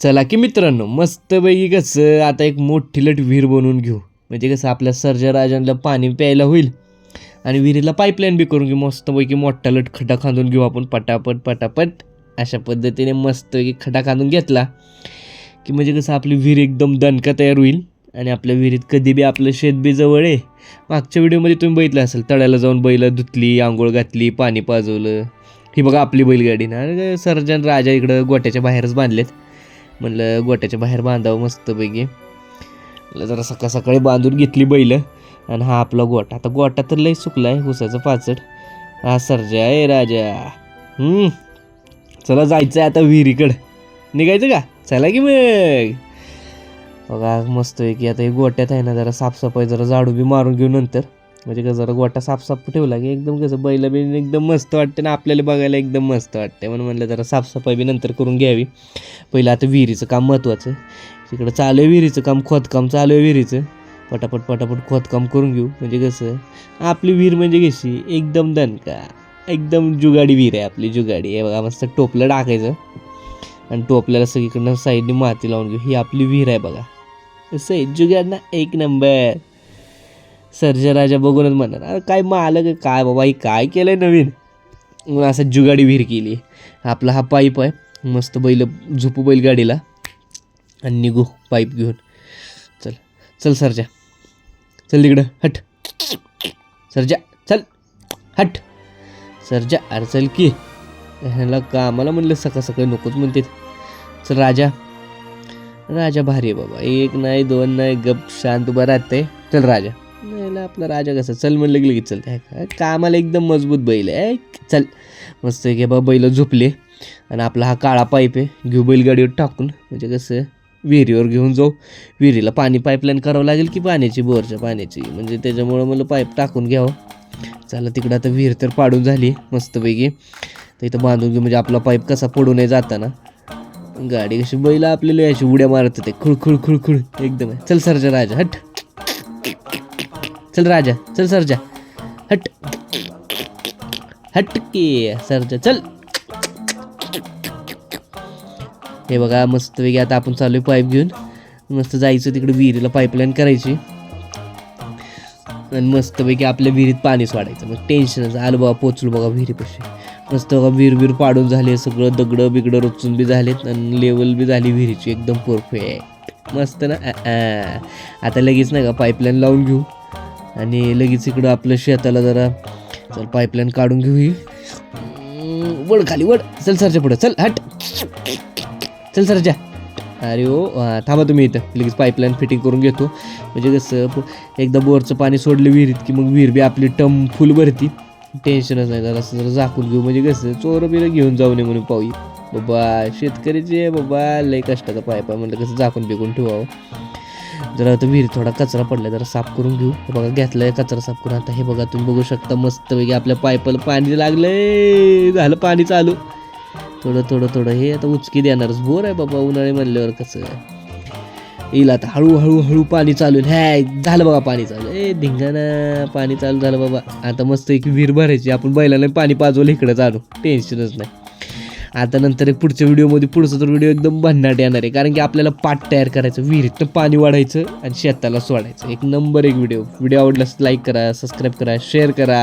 चला की मित्रांनो मस्तपैकी कसं आता एक मोठी लट विहीर बनवून घेऊ. म्हणजे कसं आपल्या सर्जा राजांना पाणी प्यायला होईल आणि विहिरीला पाईपलाईन बी करून घेऊ. मस्तपैकी मोठा लट खड्डा खांदून घेऊ आपण. पटापट पटापट. अशा पद्धतीने मस्तपैकी खड्डा खांदून घेतला की म्हणजे कसं आपली विहीर एकदम दणका तयार होईल आणि आपल्या विहिरीत कधी बी आपलं शेत बी जवळ आहे. मागच्या व्हिडिओमध्ये तुम्ही बघितलं असेल तळ्याला जाऊन बैल धुतली आंघोळ घातली पाणी पाजवलं. ही बघा आपली बैलगाडी ना. सर्जन राजा इकडं गोट्याच्या बाहेरच बांधलेत. म्हणलं गोट्याच्या बाहेर बांधावं मस्तपैकी. जरा सकाळ सकाळी बांधून घेतली बैल आणि हा आपला गोटा. आता गोटा तर लई सुकला आहे उसाचं पाचट हा सरजा आहे राजा. चला जायचं आहे आता विहिरीकडं. निघायचं का? चला की मग. बघा मस्त आहे की आता हे गोट्यात आहे ना जरा साफसफाई जरा झाडू बी मारून घेऊ नंतर. म्हणजे कसं जरा गोटा साफसाफ ठेवला की एकदम कसं बैल बी एकदम मस्त वाटते ना आपल्याला बघायला एकदम मस्त वाटते म्हणून म्हणलं जरा साफसफाई बी नंतर करून घ्यावी. पहिलं आता विहिरीचं काम महत्त्वाचं तिकडं चालू आहे विहिरीचं काम खोदकाम चालू आहे विहिरीचं. पटापट पटापट खोदकाम करून घेऊ. म्हणजे कसं आपली विहीर म्हणजे कशी एकदम दणका एकदम जुगाडी विहीर आहे आपली जुगाडी. हे बघा मस्त टोपलं टाकायचं. आणि टोपल्याला सगळीकडनं साईडने माती लावून घेऊ. ही आपली विहीर आहे बघा. कसं आहे. जुगाड ना एक नंबर. सर्जनाच्या राजा बघूनच म्हणणार अरे काय मग आलं का काय बाबा ही काय केलं आहे नवीन? मग असं जुगाडी विहीर केली. आपला हा पाईप आहे मस्त बैल झोपू बैलगाडीला. आणि निघू पाईप घेऊन. चल चल सरजा. चल तिकडं हट. सरजा चल. हट. सरजा अरे चल की. ह्याला कामाला म्हणलं सकाळ सकाळी नकोच म्हणते चल राजा. राजा भारी आहे बाबा. एक नाही दोन नाही गप शांत उभा राहते चल राजा. नाही आपला राजा कसा? चल म्हणलं की लगेच चल. काय कामाला एकदम मजबूत बैल आहे. चल. मस्त की बाबा बैल झोपले. आणि आपला हा काळा पाईप आहे. घेऊ बैलगाडीवर टाकून. म्हणजे कसं विहिरीवर घेऊन जाऊ. विहिरीला पाणी पाईपलाईन करावं लागेल की पाण्याची? बोरच्या पाण्याची. म्हणजे त्याच्यामुळं मला पाईप टाकून घ्यावं. चला तिकडं आता विहीर तर पाडून झाली. मस्तपैकी. तर इथं बांधून घेऊ. म्हणजे आपला पाईप कसा पडू नये जाताना. गाडी कशी बैल आपल्याला अशी उड्या मारत होते. खुळखुळ खुळखुळ. एकदम आहे. चल सरजा राजा हट. चल राजा चल सरजा. हट. हट के सरजा चल. हे बघा मस्तपैकी आता आपण चालू आहे पाईप घेऊन. मस्त जायचं तिकडे विहिरीला पाईपलाईन करायची. आणि मस्तपैकी आपल्या विहिरीत पाणी सोडायचं. मग टेन्शनच आलं बाबा पोचलो बघा विहिरीपाशी. मस्त बघा विहीर विहीर पाडून झाले सगळं दगडं बिगडं रुचून बी झालेत. आणि लेवल बी झाली विहिरीची एकदम परफेक्ट मस्त ना? आ, आ. आता लगेच नाही का पाईपलाईन लावून घेऊ. आणि लगेच इकडं आपल्या शेताला जरा चल पाईपलाईन काढून घेऊ ही वड खाली वड चल सरच्या पुढं चल हट. चल सरच्या. अरे हो, ओ थांबा तुम्ही इथं. लगेच पाईपलाईन फिटिंग करून घेतो. म्हणजे कसं एकदा बोरचं पाणी सोडलं विहिरीत की मग विहीर बी आपली टम फुल भरती. टेन्शनच नाही जरा जरा झाकून घेऊ. म्हणजे कसं चोरं बिरं घेऊन जाऊ नये म्हणून पाहू बाबा शेतकरीचे बाबा लय कष्टाचा पाय आहे. म्हणलं कसं झाकून बिकून ठेवावं. जरा आता विहीर थोडा कचरा पडला जरा साफ करून घेऊ. बघा घेतलाय कचरा साफ करून. आता हे बघा तुम्ही बघू शकता मस्तपैकी आपल्या पायपाला पाणी लागलंय. झालं पाणी चालू. थोडं थोडं थोडं. हे आता उचकी देणारच बोर आहे बाबा उन्हाळे म्हणल्यावर कसं येईल आता. हळूहळू हळू पाणी चालू हॅ झालं बघा पाणी चालू ए धिंगाणा पाणी चालू झालं बाबा. आता मस्त एक विहीर भरायची. आपण बैलाला पाणी पाजवलं इकडं चालू टेन्शनच नाही. आता नंतर एक पुढच्या व्हिडिओमध्ये पुढचा तर व्हिडिओ एकदम भन्नाट येणार आहे. कारण की आपल्याला पाट तयार करायचं विहिरीतनं पाणी वाढायचं आणि शेताला सोडायचं. एक नंबर एक व्हिडिओ. व्हिडिओ आवडल्यास लाईक करा सबस्क्राईब करा शेअर करा.